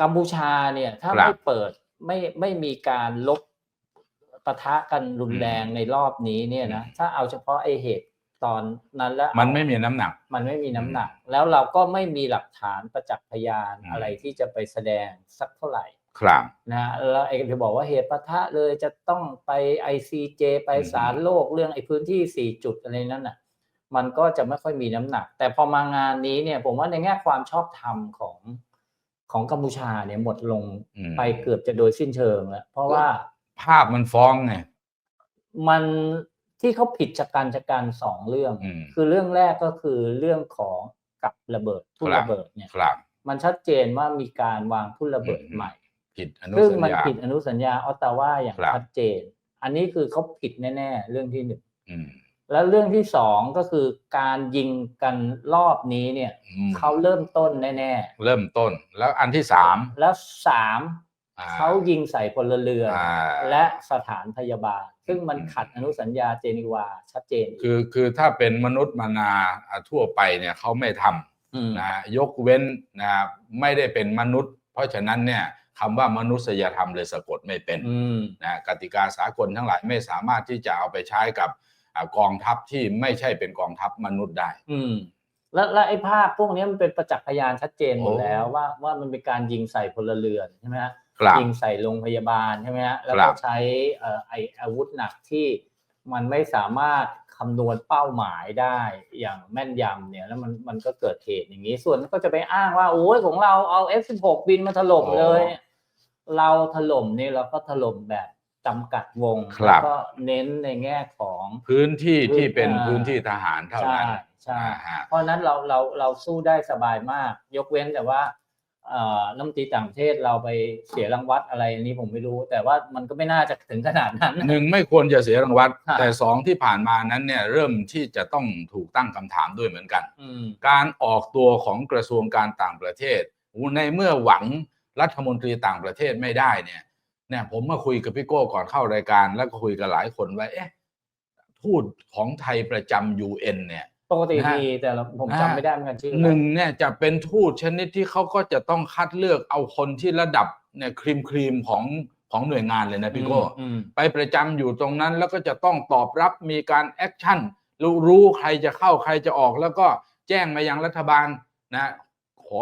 กัมพูชาเนี่ยถ้าครับไม่เปิดไม่ไม่มีการลบปะทะกันรุนแรงในรอบนี้เนี่ยนะอืมถ้าเอาเฉพาะไอเหตุตอนนั้นแล้วมันไม่มีน้ำหนัก มันไม่มีน้ำหนัก แล้วเราก็ไม่มีหลักฐานประจักษ์พยานอืมอะไรที่จะไปแสดงสักเท่าไหร่ครับนะฮะแล้วไอ้ที่บอกว่าเหตุปะทะเลยจะต้องไป ICJ ไปอืมศาลโลกเรื่องไอ้พื้นที่สี่จุดอะไรนั่นน่ะ มันก็จะไม่ค่อยมีน้ำหนัก แต่พอมางานนี้เนี่ยผมว่าในแง่ความชอบธรรมของ ของกัมพูชาเนี่ยหมดลงอืมไปเกือบจะโดยสิ้นเชิงแล้วเพราะว่าภาพมันฟ้องไงมันที่เขาผิดจากการจากการสองเรื่องอืมคือเรื่องแรกก็คือเรื่องของกับระเบิดทุ่นครับระเบิดเนี่ยครับมันชัดเจนว่ามีการวางทุ่นระเบิดอืมใหม่ผิดอนุซึ่งสัญมันญาผิดอนุสัญญาออตตาวาอย่างครับชัดเจน อันนี้คือเขาผิดแน่ ๆ เรื่องที่หนึ่งอืม แล้วเรื่องที่สองก็คือการยิงกันรอบนี้เนี่ยอืมเขาเริ่มต้นแน่เริ่มต้น แล้วอันที่สามๆแล้วสามอ่เขายิงใส่พลเรือนอ่าและสถานพยาบาล ซึ่งมันอืมขัดอนุสัญญาเจนีวาชัดเจน คือคือถ้าเป็นมนุษย์มานาอ่าทั่วไปเนี่ยเขาไม่ทำมนะยกเว้นนะไม่ได้เป็นมนุษย์ เพราะฉะนั้นเนี่ยคำว่ามนุษยธรรมเลยสะกดไม่เป็นอืมนะกติกาสากลทั้งหลายไม่สามารถที่จะเอาไปใช้กับอ่า กองทัพที่ไม่ใช่เป็นกองทัพมนุษย์ได้ อืมแล้วแล้วไอ้ภาพพวกนี้มันเป็นประจักษ์พยานชัดเจนหมดโอ้แล้วว่าว่ามันเป็นการยิงใส่พลเรือนใช่ไหมฮะครับยิงใส่โรงพยาบาลใช่ไหมฮะแล้วครัก็บใช้เอ่อไออาวุธหนักที่มันไม่สามารถคำนวณเป้าหมายได้อย่างแม่นยำเนี่ยแล้วมันมันก็เกิดเหตุอย่างนี้ ส่วนก็จะไปอ้างว่าโอ้ยของเราเอา F16 บินมาถล่มเลยเนี่ยเราถล่มนี่เราก็ถล่มแบบ จำกัดวงครัแล้วบก็เน้นในแง่ของ พื้นที่ที่เป็นอ่า พื้นที่ทหารเท่าใช่นั้นใช่ อ่าฮะ เพราะฉะนั้นเราเราเราสู้ได้สบายมาก ยกเว้นแต่ว่าเอ่อรัฐมนตรีต่างประเทศเราไปเสียรางวัลอะไรอันนี้ผมไม่รู้ แต่ว่ามันก็ไม่น่าจะถึงขนาดนั้น หนึ่งไม่ควรจะเสียรางวัลค่ะ แต่สองที่ผ่านมานั้นเนี่ยเริ่มที่จะต้องถูกตั้งคำถามด้วยเหมือนกัน อืม การออกตัวของกระทรวงการต่างประเทศ ในเมื่อหวังรัฐมนตรีต่างประเทศไม่ได้เนี่ย เนี่ยผมมาคุยกับพี่โก้ก่อนเข้ารายการ แล้วก็คุยกับหลายคนว่าเอ๊ะทูตของไทยประจำ UN เนี่ยปกตินะฮะมีแต่เราผมอ่าจำไม่ได้เหมือนกันชื่ออะไรหนึ่งเนี่ยจะเป็นทูตชนิดที่เขาก็จะต้องคัดเลือกเอาคนที่ระดับเนี่ยครีมครีมของของหน่วยงานเลยนะพี่โก้อืมไปประจำอยู่ตรงนั้นแล้วก็จะต้องตอบรับมีการแอคชั่นรู้รู้ใครจะเข้าใครจะออกแล้วก็แจ้งมายังรัฐบาลนะขอ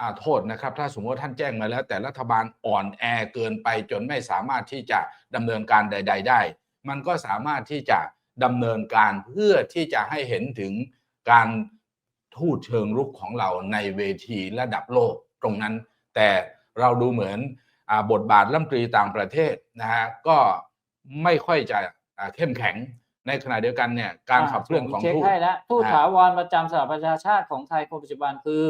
อาโทษนะครับ ถ้าสมมติท่านแจ้งมาแล้ว แต่รัฐบาลอ่อนแอเกินไปจนไม่สามารถที่จะดำเนินการใด ๆ ได้ มันก็สามารถที่จะดำเนินการเพื่อที่จะให้เห็นถึงการทูตเชิงรุกของเราในเวทีระดับโลกตรงนั้น แต่เราดูเหมือนอบทบาทรัฐมนตรีต่างประเทศนะฮะก็ไม่ค่อยจะเข้มแข็งในขณะเดียวกันเนี่ยการขับเคลื่อนของทูตทูตถาวรประจำสหประชาชาติของไทยคนปัจจุบันคือ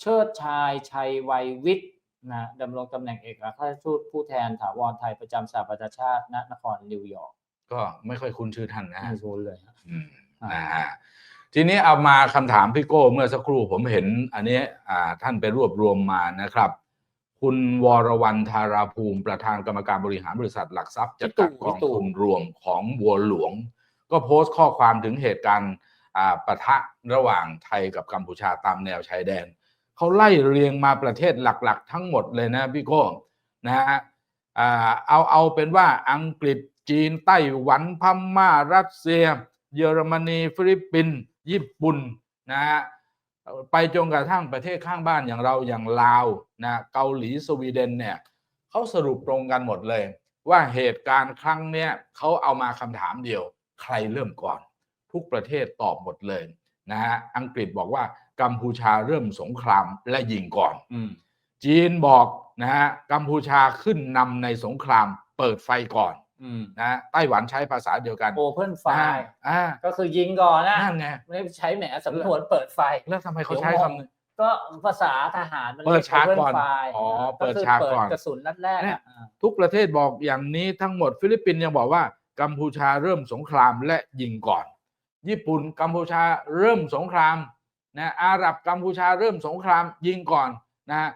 เชิดชายชัยวัยวิทย์นะดำรงตำแหน่งเอกอัครราชทูตผู้แทนถาวรไทยประจำสหประชาชาติณนครนิวยอร์กก็ไม่ค่อยคุ้นชื่อท่านนะฮะไม่รู้เลยฮะอืมอ่านนะฮะทีนี้เอามาคำถามพี่โก้เมื่อสักครู่ผมเห็น อันนี้อ่าท่านไปรวบรวมมานะครับ คุณวรวรรณธาราภูมิประธานกรรมการบริหารบริษัทหลักทรัพย์จัดการกองทุนรวมของบัวหลวง ก็โพสต์ข้อความถึงเหตุการณ์อ่าปะทะระหว่างไทยกับกัมพูชาตามแนวชายแดน เขาไล่เรียงมาประเทศหลักๆ ทั้งหมดเลยนะพี่โก้นะฮะเอาเอาเป็นว่าอังกฤษจีนไต้หวันพม่ารัสเซีย เยอรมนีฟิลิปปินส์ญี่ปุ่นนะฮะไปจนกระทั่งประเทศข้างบ้านอย่างเราอย่างลาวนะเกาหลีสวีเดนเนี่ยเขาสรุปตรงกันหมดเลย ว่าเหตุการณ์ครั้งเนี้ยเขาเอามาคำถามเดียว ใครเริ่มก่อน ทุกประเทศตอบหมดเลยนะฮะอังกฤษบอกว่า กัมพูชาเริ่มสงครามและยิงก่อนอืมจีนบอกนะฮะกัมพูชาขึ้นนำในสงครามเปิดไฟก่อนอืมนะไต้หวันใช้ภาษาเดียวกันโอเพ่นไฟอ่าอ่าก็คือยิงก่อนนะนั่นไงไม่ได้ใช้แหมสำนวนเปิดไฟแล้วทำไมเขาใช้คำนี้ก็ภาษาทหารมันเปิดฉากก่อนเรีย open fire อ๋ออ่เปิดคือฉากก่อนกระสุนนัดแรกเนี่อะยอ่าทุกประเทศบอกอย่างนี้ทั้งหมดฟิลิปปินส์ยังบอกว่ากัมพูชาเริ่มสงครามและยิงก่อน ญี่ปุ่นกัมพูชาเริ่มสงคราม นะอาหรับกัมพูชาเริ่มสงครามยิงก่อนนะฮะ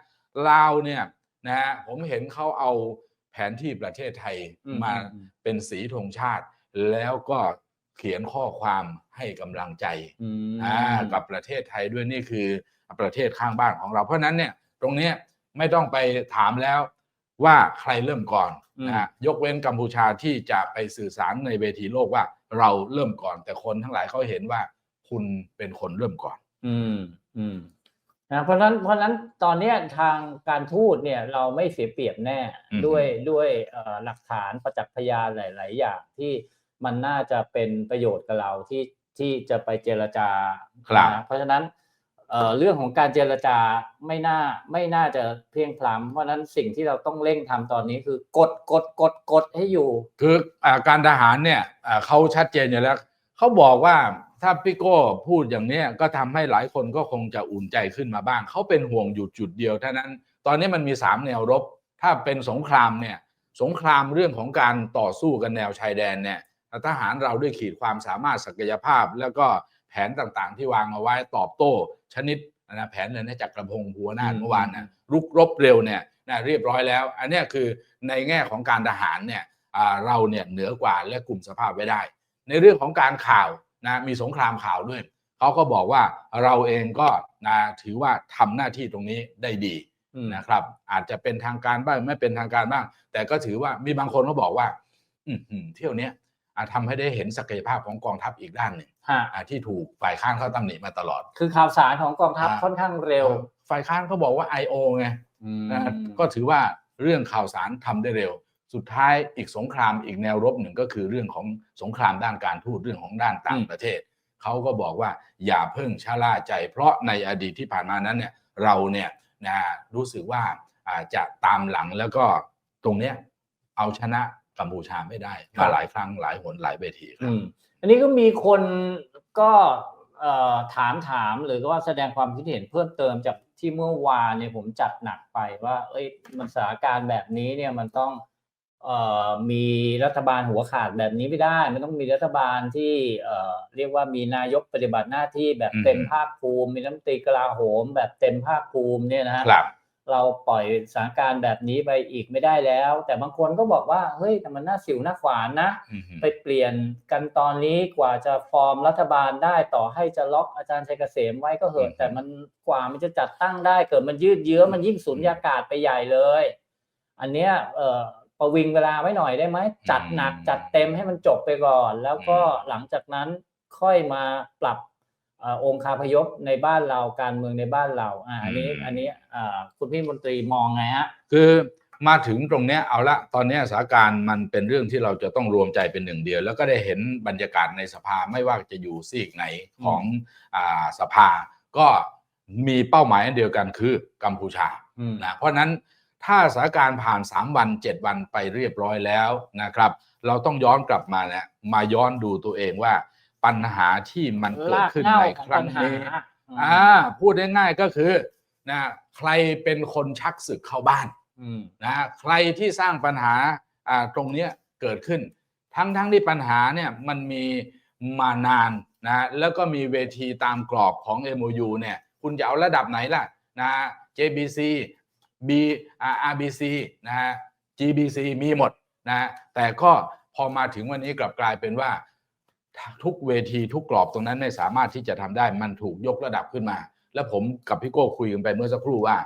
ลาวเนี่ยนะฮะผมเห็นเขาเอาแผนที่ประเทศไทยอืมมาอืมเป็นสีธงชาติ แล้วก็เขียนข้อความให้กำลังใจอืมอ่ากับประเทศไทยด้วยนี่คือประเทศข้างบ้านของเรา เพราะฉะนั้นเนี่ยตรงเนี้ยไม่ต้องไปถามแล้วว่าใครเริ่มก่อนอืมนะฮะยกเว้นกัมพูชาที่จะไปสื่อสารในเวทีโลกว่าเราเริ่มก่อน แต่คนทั้งหลายเขาเห็นว่าคุณเป็นคนเริ่มก่อน อืม อืมนะเพราะฉะนั้นเพราะฉะนั้นตอนเนี้ยทางการทูตเนี่ยเราไม่เสียเปรียบแน่อืมด้วยด้วยเอ่อหลักฐานประจักษ์พยานหลาย ๆ อย่างที่มันน่าจะเป็นประโยชน์กับเราที่ที่จะไปเจรจาครับนะเพราะฉะนั้นเอ่อเรื่องของการเจรจาไม่น่าไม่น่าจะเพลียงพล้ำเพราะฉะนั้นสิ่งที่เราต้องเร่งทำตอนนี้คือกดกดกดกดให้อยู่ คืออาการทหารเนี่ยอ่าเขาชัดเจนอยู่แล้วเขาบอกว่า ถ้าพี่โก้พูดอย่างเนี้ยก็ทำให้หลายคนก็คงจะอุ่นใจขึ้นมาบ้าง เขาเป็นห่วงอยู่จุดเดียวเท่านั้น ตอนนี้มันมีสามแนวรบ ถ้าเป็นสงครามเนี่ย สงครามเรื่องของการต่อสู้กันแนวชายแดนเนี่ยทหารเราด้วยขีดความสามารถศักยภาพ แล้วก็แผนต่างๆ ที่วางเอาไว้ตอบโต้ ชนิดนะแผนเลยนะจากกระพงศ์หัวหน้าอืมเมื่อวานนะรุกรบเร็วเนี่ยนะเรียบร้อยแล้ว อันเนี้ยคือในแง่ของการทหารเนี่ยอ่าเราเนี่ยเหนือกว่าและกลุ่มสภาพไว้ได้ ในเรื่องของการข่าว นะมีสงครามข่าวด้วยเขาก็บอกว่าเราเองก็นะถือว่าทำหน้าที่ตรงนี้ได้ดีอืมนะครับ อาจจะเป็นทางการบ้างไม่เป็นทางการบ้าง แต่ก็ถือว่ามีบางคนก็บอกว่า อือหือเที่ยวเนี้ยอาจทำให้ได้เห็นศักยภาพของกองทัพอีกด้านหนึ่งฮะอ่าที่ถูกฝ่ายค้านเขาตำหนิมาตลอด คือข่าวสารของกองทัพอ่าค่อนข้างเร็ว ฝ่ายค้านเขาบอกว่า I.O. ไงนะก็ถือว่าเรื่องข่าวสารทำได้เร็ว สุดท้ายอีกสงครามอีกแนวรบหนึ่งก็คือเรื่องของสงครามด้านการทูตเรื่องของด้านต่างอืมประเทศเขาก็บอกว่าอย่าเพิ่งชะล่าใจ เพราะในอดีตที่ผ่านมานั้นเนี่ยเราเนี่ยนะรู้สึกว่าอาจจะตามหลังแล้วก็ตรงเนี้ยเอาชนะกัมพูชาไม่ได้ครัมาบหลายครั้งหลายหนหลายเวทีคอืรับมอันนี้ก็มีคนก็เอ่อถามถามหรือว่าแสดงความคิดเห็นเพิ่มเติมจากที่เมื่อวานเนี่ยผมจัดหนักไปว่า เอ้ยมันสถานการณ์แบบนี้เนี่ยมันต้องเอ่อ มีรัฐบาลหัวขาดแบบนี้ไม่ได้มันต้องมีรัฐบาลที่เอ่อเรียกว่ามีนายกปฏิบัติหน้าที่แบบเต็มอืมภาคภูมิ มีรัฐมนตรีกลาโหม แบบเต็มภาคภูมิเนี่ยนะฮะครับเราปล่อยสถานการณ์แบบนี้ไปอีกไม่ได้แล้ว แต่บางคนก็บอกว่าเฮ้ยแต่มันน่าสิวหน้าขวานนะอืมฮึไปเปลี่ยนกันตอนนี้กว่าจะฟอร์มรัฐบาลได้ต่อให้จะล็อกอาจารย์ชัยเกษมไว้ก็เหอะแต่มันกว่ามันจะจัดตั้งได้เกิดมันยืดเยื้อมันยิ่งสูญญากาศไปใหญ่เลย อันเนี้ยเอ่อ ประวิงเวลาไว้หน่อยได้ไหมจัดหนักจัดเต็มให้มันจบไปก่อน แล้วก็หลังจากนั้นค่อยมาปรับเอ่อองค์คาพยพในบ้านเราการเมืองในบ้านเราอ่าอันนี้อันนี้อ่าคุณพี่มนตรีมองไงฮะคือมาถึงตรงเนี้ยเอาละตอนเนี้ยสถานการณ์มันเป็นเรื่องที่เราจะต้องรวมใจเป็นหนึ่งเดียว แล้วก็ได้เห็นบรรยากาศในสภาไม่ว่าจะอยู่ซีกไหนของอ่าสภา ก็มีเป้าหมายอันเดียวกันคือกัมพูชาอืมนะเพราะฉะนั้น ถ้าสถานการณ์ผ่าน 3 วัน 7 วันไปเรียบร้อยแล้วนะครับ เราต้องย้อนกลับมาเนี่ยมาย้อนดูตัวเองว่า ปัญหาที่มันเกิดรากขึ้นเหง้าในของครั้ปังญหานี้อืมอ่าพูดง่ายๆก็คือนะใครเป็นคนชักศึกเข้าบ้านอืมนะใครที่สร้างปัญหาอ่าตรงเนี้ยเกิดขึ้น ทั้งทั้งที่ปัญหาเนี่ยมันมีมานานนะแล้วก็มีเวทีตามกรอบของ MOU เนี่ย คุณจะเอาระดับไหนล่ะนะ JBC B อ่า RBC นะฮะ GBC มีหมดนะแต่ก็พอมาถึงวันนี้กลับกลายเป็นว่า ทุกเวทีทุกกรอบตรงนั้นไม่สามารถที่จะทำได้มันถูกยกระดับขึ้นมา แล้วผมกับพี่โก้คุยกันไปเมื่อสักครู่ว่า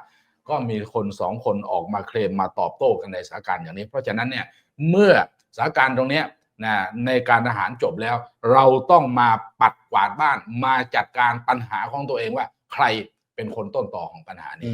ก็มีคนสองคนออกมาเคลมมาตอบโต้กันในสถานการณ์อย่างนี้ เพราะฉะนั้นเนี่ยเมื่อสถานการณ์ตรงนี้นะในการทหารจบแล้ว เราต้องมาปัดกวาดบ้านมาจัดการปัญหาของตัวเองว่า ใครเป็นคนต้นต่อของปัญหานี้